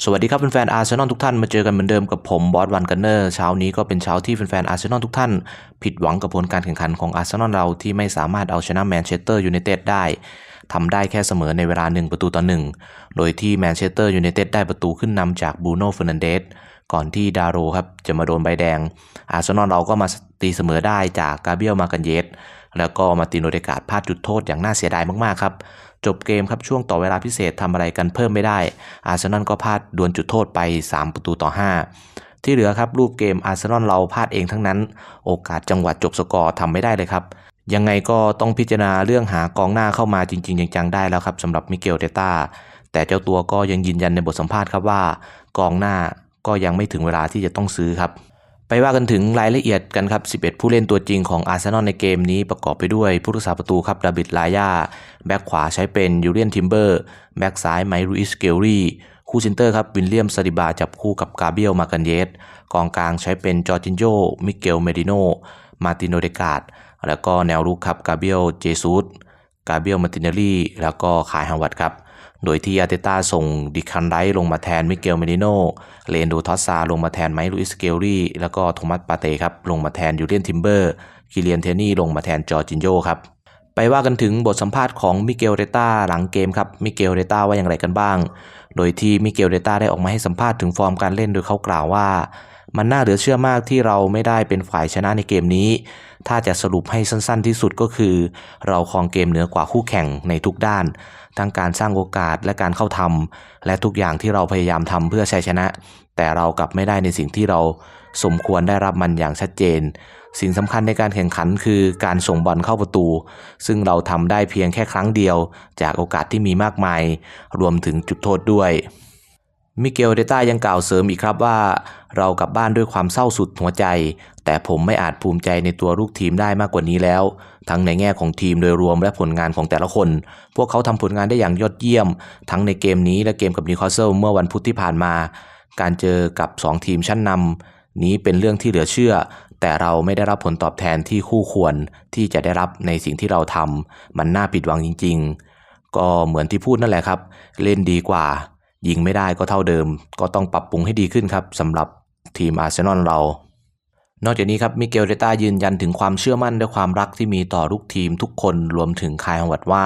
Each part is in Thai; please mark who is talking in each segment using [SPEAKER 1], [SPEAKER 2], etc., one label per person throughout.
[SPEAKER 1] สวัสดีครับแฟนๆอาร์เซนอลทุกท่านมาเจอกันเหมือนเดิมกับผมบอสวันกันเนอร์เช้านี้ก็เป็นเช้าที่แฟนๆอาร์เซนอลทุกท่าน ผิดหวังกับผลการแข่งขันของอาร์เซนอลเราที่ไม่สามารถเอาชนะแมนเชสเตอร์ยูไนเต็ดได้ทำได้แค่เสมอในเวลา 1 ประตูต่อ 1 โดยที่แมนเชสเตอร์ยูไนเต็ดได้ประตูขึ้นนำจากบูโน่เฟอร์นันเดสก่อนที่ดาโรครับจะมาโดนใบแดง อาร์เซนอลเราก็มาตีเสมอได้จากกาเบียลมากันเยสแล้วก็มาติโอเดกาดพลาดจุดโทษอย่างน่าเสียดายมากๆครับ จบเกมครับช่วงต่อเวลาพิเศษทำอะไรกันเพิ่มไม่ได้ อาร์เซนอลก็พลาดดวลจุดโทษไป 3 ประตูต่อ 5 ที่เหลือครับรูปเกมอาร์เซนอลเราพลาดเองทั้งนั้น โอกาสจังหวะจบสกอร์ทำไม่ได้เลยครับยังไงก็ต้องพิจารณาเรื่องหากองหน้าเข้ามาจริง ๆ จังๆได้แล้วครับสำหรับมิเกลเตต้าแต่เจ้าตัวก็ยังยืนยันในบทสัมภาษณ์ครับว่ากองหน้าก็ยังไม่ถึงเวลาที่จะต้องซื้อครับ ไปว่ากันถึงรายละเอียดกันครับ 11 ผู้เล่นตัวจริงของอาร์เซนอลในเกมนี้ประกอบไปด้วยผู้รักษาประตูครับดาบิดลายาแบ็กขวาใช้เป็นยูเลียนทิมเบอร์แบ็กซ้ายไมรูอิสเกลรี่คู่เซนเตอร์ครับวินเลียมซาดิบาจับคู่กับกาเบียลมากันเยสกองกลางใช้เป็นจอร์จินโจมิเกลเมดิโนมาติโนเดกาดแล้วก็แนวรุกครับกาเบียลเจซูสกาเบียลมาตินเนลลี่แล้วก็ขายฮาวัดครับ โดยที่อาเตต้าส่งดิคันไรลงมาแทนมิเกลเมดิโนเลนโดทอสซาลงมาแทนไมค์ลุอิสเกลลี่แล้วก็โทมัสปาเต้ครับลงมาแทนยูเลียนทิมเบอร์คิเลียนเทนี่ลงมาแทนจอร์จินโยครับไปว่ากันถึงบทสัมภาษณ์ของมิเกลเรต้าหลังเกมครับมิเกลเรต้าว่าอย่างไรกันบ้าง โดยที่มิเกลเรต้าได้ออกมาให้สัมภาษณ์ถึงฟอร์มการเล่นโดยเขากล่าวว่า มันน่าเหลือเชื่อมากที่เราไม่ได้เป็นฝ่ายชนะในเกมนี้ ถ้าจะสรุปให้สั้นๆที่สุดก็คือ เราครองเกมเหนือกว่าคู่แข่งในทุกด้าน ทั้งการสร้างโอกาสและการเข้าทำและทุกอย่างที่เราพยายามทำเพื่อชัยชนะ แต่เรากลับไม่ได้ในสิ่งที่เราสมควรได้รับมันอย่างชัดเจน สิ่งสำคัญในการแข่งขันคือการส่งบอลเข้าประตู ซึ่งเราทำได้เพียงแค่ครั้งเดียว จากโอกาสที่มีมากมาย รวมถึงจุดโทษด้วย มิเกลเดต้ายังกล่าวเสริมอีกครับว่า เรากลับบ้านด้วยความเศร้าสุดหัวใจ แต่ผมไม่อาจภูมิใจในตัวลูกทีมได้มากกว่านี้แล้ว ทั้งในแง่ของทีมโดยรวมและผลงานของแต่ละคน พวกเขาทำผลงานได้อย่างยอดเยี่ยม ทั้งในเกมนี้และเกมกับนิวคาสเซิลเมื่อวันพุธที่ผ่านมา การเจอกับ 2 ทีมชั้นนำนี้เป็นเรื่องที่เหลือเชื่อ แต่เราไม่ได้รับผลตอบแทนที่คู่ควรที่จะได้รับในสิ่งที่เราทำมันน่าผิดหวังจริง ๆ ก็เหมือนที่พูดนั่นแหละครับ เล่นดีกว่า ยิงไม่ได้ก็เท่าเดิม ก็ต้องปรับปรุงให้ดีขึ้นครับสำหรับทีมอาร์เซนอลเรา นอกจากนี้ครับมิเกลเดต้ายืนยันถึงความเชื่อมั่นและความรักที่มีต่อลูกทีมทุกคนรวมถึงคายฮวัดว่า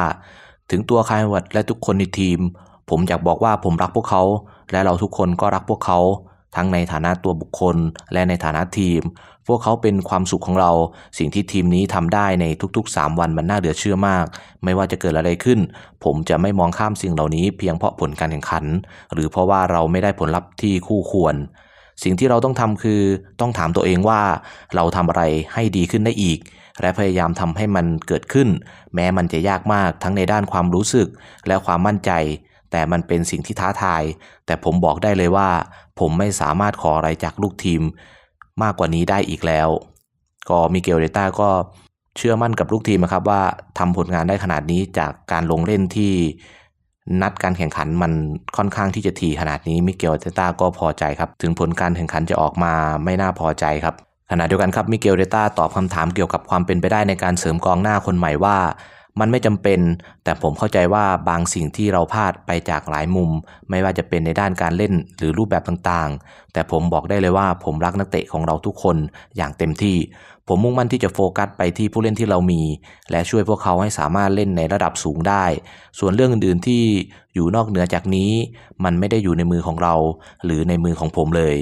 [SPEAKER 1] ถึงตัวคายฮวัดและทุกคนในทีม ผมอยากบอกว่าผมรักพวกเขา และเราทุกคนก็รักพวกเขา ทั้งในฐานะตัวบุคคล และในฐานะทีม พวกเขาเป็นความสุขของเรา สิ่งที่ทีมนี้ทำได้ในทุกๆ 3 วันมันน่าเหลือเชื่อมาก ไม่ว่าจะเกิดอะไรขึ้น ผมจะไม่มองข้ามสิ่งเหล่านี้เพียงเพราะผลการแข่งขัน หรือเพราะว่าเราไม่ได้ผลลัพธ์ที่คู่ควร สิ่งที่เราต้องทำคือต้องถามตัวเองว่า เราทำอะไรให้ดีขึ้นได้อีกและพยายามทำให้มันเกิดขึ้น แม้มันจะยากมากทั้งในด้านความรู้สึกและความมั่นใจ แต่มันเป็นสิ่งที่ท้าทาย แต่ผมบอกได้เลยว่า ผมไม่สามารถขออะไรจากลูกทีมมากกว่านี้ได้อีกแล้ว ก็มิเกลเดต้าก็เชื่อมั่นกับลูกทีมนะครับว่าทำผลงานได้ขนาดนี้จากการลงเล่นที่นัดการแข่งขันมันค่อนข้างที่จะถี่ขนาดนี้มิเกลเดต้าก็พอใจครับ ถึงผลการแข่งขันจะออกมาไม่น่าพอใจครับขณะเดียวกันครับมิเกลเดต้าตอบคำถามเกี่ยวกับความเป็นไปได้ในการเสริมกองหน้าคนใหม่ว่า มันไม่จำเป็น แต่ผมเข้าใจว่าบางสิ่งที่เราพลาดไปจากหลายมุม ไม่ว่าจะเป็นในด้านการเล่นหรือรูปแบบต่างๆ แต่ผมบอกได้เลยว่าผมรักนักเตะของเราทุกคนอย่างเต็มที่ ผมมุ่งมั่นที่จะโฟกัสไปที่ผู้เล่นที่เรามี และช่วยพวกเขาให้สามารถเล่นในระดับสูงได้ ส่วนเรื่องอื่นๆที่อยู่นอกเหนือจากนี้ มันไม่ได้อยู่ในมือของเรา หรือในมือของผมเลย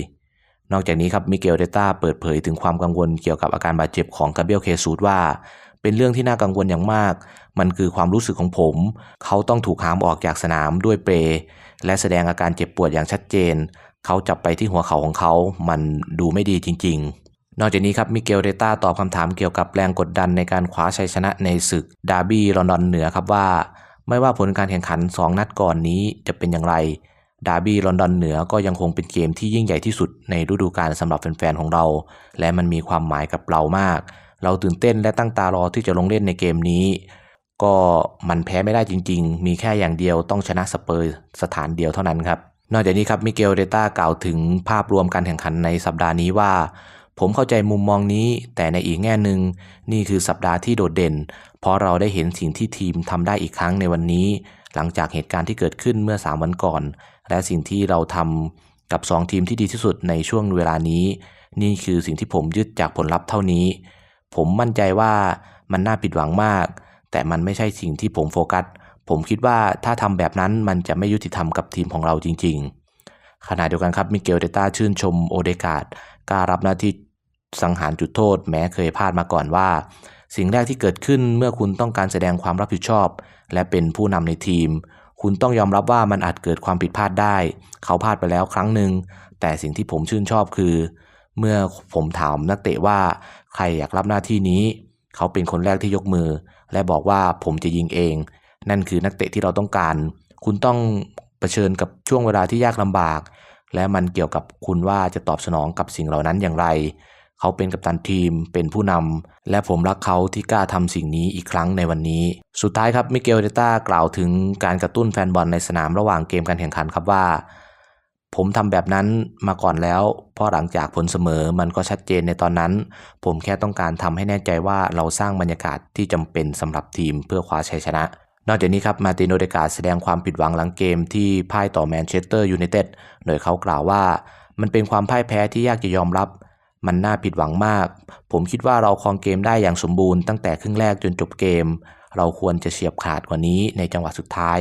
[SPEAKER 1] นอกจากนี้ครับมิเกลเดต้าเปิดเผยถึงความกังวลเกี่ยวกับอาการบาดเจ็บของกาเบรียลเคซูดว่า เป็นเรื่องที่น่ากังวลอย่างมาก มันคือความรู้สึกของผม เขาต้องถูกหามออกจากสนามด้วยเปรและแสดงอาการเจ็บปวดอย่างชัดเจน เขาจับไปที่หัวเข่าของเขา มันดูไม่ดีจริง ๆ นอกจากนี้ครับมิเกลเดต้าตอบคำถามเกี่ยวกับแรงกดดันในการคว้าชัยชนะในศึกดาร์บี้ลอนดอนเหนือครับว่า ไม่ว่าผลการแข่งขัน 2 นัดก่อนนี้จะเป็นอย่างไรดาร์บี้ลอนดอนเหนือก็ยังคงเป็นเกมที่ยิ่งใหญ่ที่สุดในฤดูกาลสำหรับแฟนๆของเรา และมันมีความหมายกับเรามาก เราตื่นเต้นและตั้งตารอที่จะลงเล่นในเกมนี้ ก็มันแพ้ไม่ได้จริง ๆ มีแค่อย่างเดียวต้องชนะสเปอร์สถานเดียวเท่านั้นครับ นอกจากนี้ครับมิเกลเดต้ากล่าวถึงภาพรวมการแข่งขันในสัปดาห์นี้ว่า ผมเข้าใจมุมมองนี้ แต่ในอีกแง่หนึ่งนี่คือสัปดาห์ที่โดดเด่น เพราะเราได้เห็นสิ่งที่ทีมทำได้อีกครั้งในวันนี้ หลังจากเหตุการณ์ที่เกิดขึ้นเมื่อ 3 วันก่อน และสิ่งที่เราทำกับ 2 ทีมที่ดีที่สุดในช่วงเวลานี้ นี่คือสิ่งที่ผมยึดจากผลลัพธ์เท่านี้ ผมมั่นใจว่ามันน่าผิดหวังมาก แต่มันไม่ใช่สิ่งที่ผมโฟกัส ผมคิดว่าถ้าทำแบบนั้นมันจะไม่ยุติธรรมกับทีมของเราจริง ๆ ขณะเดียวกันครับมิเกลเดต้าชื่นชมโอเดกาดกล้ารับหน้าที่สังหารจุดโทษ แม้เคยพลาดมาก่อนว่า สิ่งแรกที่เกิดขึ้นเมื่อคุณต้องการแสดงความรับผิดชอบ และเป็นผู้นำในทีม คุณต้องยอมรับว่ามันอาจเกิดความผิดพลาดได้ เขาพลาดไปแล้วครั้งหนึ่งแต่สิ่งที่ผมชื่นชอบคือ เมื่อผมถามนักเตะว่า ใครอยากรับหน้าที่นี้ เขาเป็นคนแรกที่ยกมือ และบอกว่าผมจะยิงเอง นั่นคือนักเตะที่เราต้องการ คุณต้องเผชิญกับช่วงเวลาที่ยากลำบาก และมันเกี่ยวกับคุณว่าจะตอบสนองกับสิ่งเหล่านั้นอย่างไร เขาเป็นกัปตันทีมเป็นผู้นำและผมรักเขาที่กล้าทำสิ่งนี้อีกครั้งในวันนี้ สุดท้ายครับมิเกลเดต้ากล่าวถึงการกระตุ้นแฟนบอลในสนามระหว่างเกมการแข่งขันครับว่า ผมทำแบบนั้นมาก่อนแล้วพราะหลังจากผลเสมอมันก็ชัดเจนในตอนนั้น ผมแค่ต้องการทำให้แน่ใจว่าเราสร้างบรรยากาศที่จำเป็นสำหรับทีมเพื่อคว้าชัยชนะ นอกจากนี้ครับมาติโนเดกาแสดงความผิดหวังหลังเกมที่พ่ายต่อแมนเชสเตอร์ยูไนเต็ดโดยเขากล่าวว่า มันเป็นความพ่ายแพ้ที่ยากจะยอมรับ มันน่าผิดหวังมาก ผมคิดว่าเราครองเกมได้อย่างสมบูรณ์ตั้งแต่ครึ่งแรกจนจบเกม เราควรจะเฉียบขาดกว่านี้ในจังหวะสุดท้าย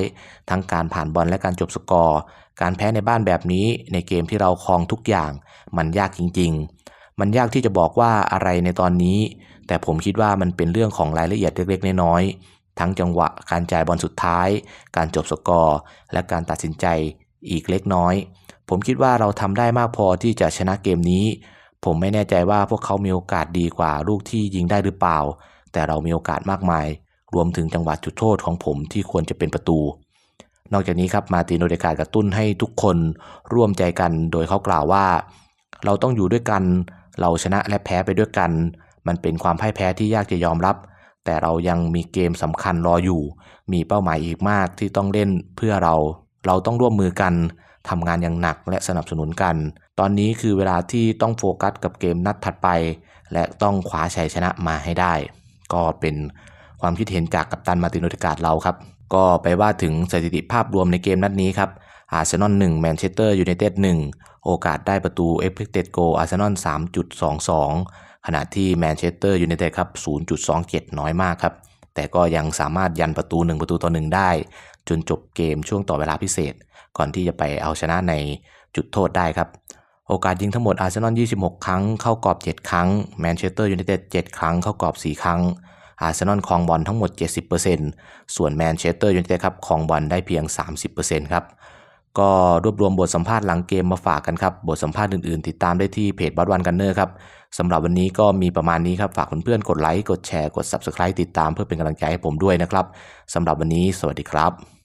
[SPEAKER 1] ทั้งการผ่านบอลและการจบสกอร์ การแพ้ในบ้านแบบนี้ในเกมที่เราครองทุกอย่าง มันยากจริง ๆ มันยากที่จะบอกว่าอะไรในตอนนี้ แต่ผมคิดว่ามันเป็นเรื่องของรายละเอียดเล็กๆ น้อยๆทั้งจังหวะการจ่ายบอลสุดท้าย การจบสกอร์ และการตัดสินใจอีกเล็กน้อย ผมคิดว่าเราทำได้มากพอที่จะชนะเกมนี้ผมไม่แน่ใจว่าพวกเขามีโอกาสดีกว่าลูกที่ยิงได้หรือเปล่า แต่เรามีโอกาสมากมาย รวมถึงจังหวะจุดโทษของผมที่ควรจะเป็นประตู นอกจากนี้ครับมาตินโอเดกากระตุ้นให้ทุกคนร่วมใจกันโดยเขากล่าวว่า เราต้องอยู่ด้วยกัน เราชนะและแพ้ไปด้วยกัน มันเป็นความพ่ายแพ้ที่ยากจะยอมรับ แต่เรายังมีเกมสำคัญรออยู่ มีเป้าหมายอีกมากที่ต้องเล่นเพื่อเรา เราต้องร่วมมือกันทำงานอย่างหนักและสนับสนุนกัน ตอนนี้คือเวลาที่ต้องโฟกัสกับเกมนัดถัดไป และต้องคว้าชัยชนะมาให้ได้ ก็เป็น ความคิดเห็นจากกัปตันมาตินโอเดกาดเราครับ ก็ไปว่าถึงสถิติภาพรวมในเกมนัดนี้ครับอาร์เซนอล1แมนเชสเตอร์ยูไนเต็ด1โอกาสได้ประตู expected goal อาร์เซนอล3.22 ขณะที่แมนเชสเตอร์ยูไนเต็ดครับ 0.27 น้อยมากครับ แต่ก็ยังสามารถยันประตู 1 ประตูต่อ 1 ได้ จนจบเกมช่วงต่อเวลาพิเศษ ก่อนที่จะไปเอาชนะในจุดโทษได้ครับ โอกาสยิงทั้งหมดอาร์เซนอล 26 ครั้ง เข้ากรอบ 7 ครั้ง แมนเชสเตอร์ยูไนเต็ด 7 ครั้ง เข้ากรอบ 4 ครั้ง อาร์เซนอลครองบอลทั้งหมด 70%ส่วนแมนเชสเตอร์ยูไนเต็ดครับครองบอลได้เพียง 30%ครับก็รวบรวมบทสัมภาษณ์หลังเกมมาฝากกันครับ บทสัมภาษณ์อื่นๆ ติดตามได้ที่เพจบัตวันกันเนอร์ครับสำหรับวันนี้ก็มีประมาณนี้ครับ ฝากเพื่อนๆกดไลค์ กดแชร์ กด Subscribe ติดตามเพื่อเป็นกำลังใจให้ผมด้วยนะครับสำหรับวันนี้ สวัสดีครับ